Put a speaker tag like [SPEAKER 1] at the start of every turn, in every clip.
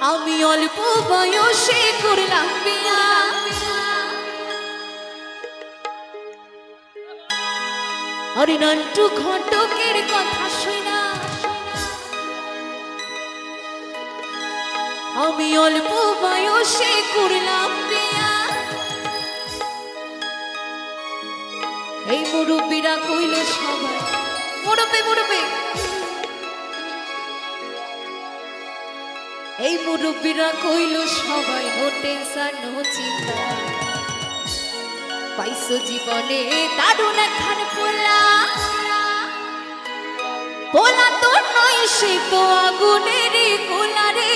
[SPEAKER 1] আমি অল্প বয়সে করলাম বিয়া। আরে নান্টু ঘটকের কথা শুনা। আমি অল্প বয়সে করলাম বিয়া। এই মুরব্বীরা কইল সবাই, মুরব্বী মুরব্বী। এই মুরব্বীরা কইল, সবাই হোটে সানো চিন্তা। পাইছো জীবনে দারুণ খান পোলা। পোলা তোর নয়, সে তো আগুনের গোলা রে।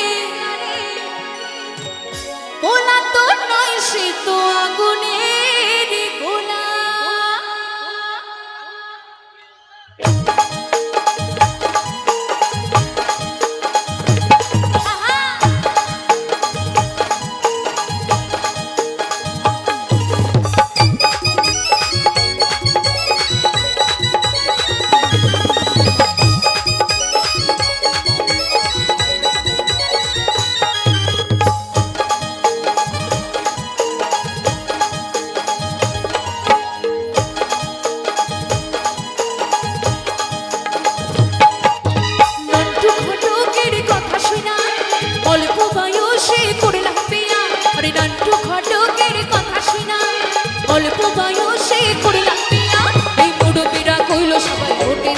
[SPEAKER 1] কইলো সে কুড়িলা পিয়া এই মুডুপিরা কইলো সবাই ওটে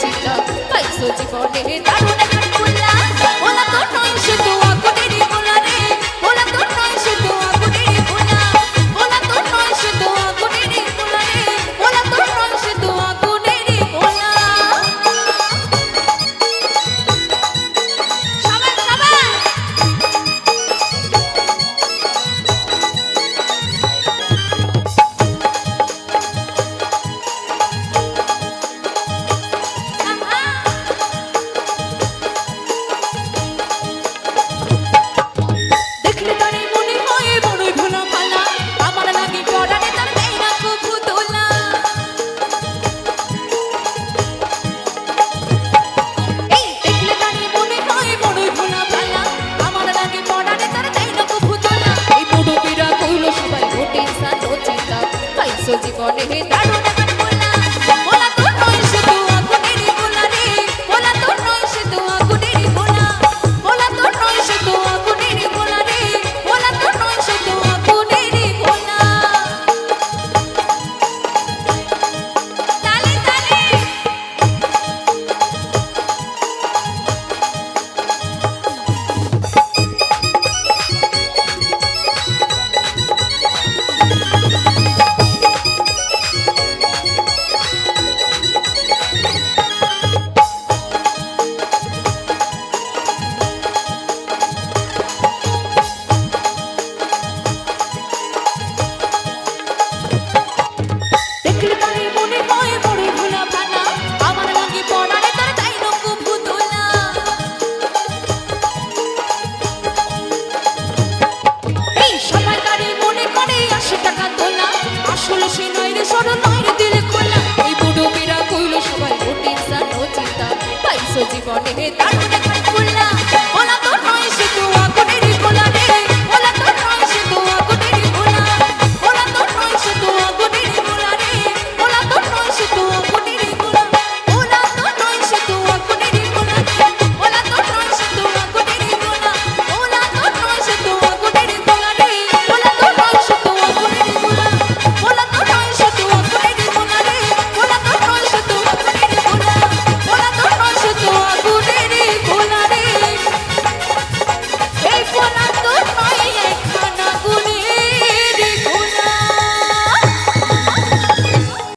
[SPEAKER 1] চিতা পাইছো জীবনে দারুণ কনবিতা জীবনে দারুণ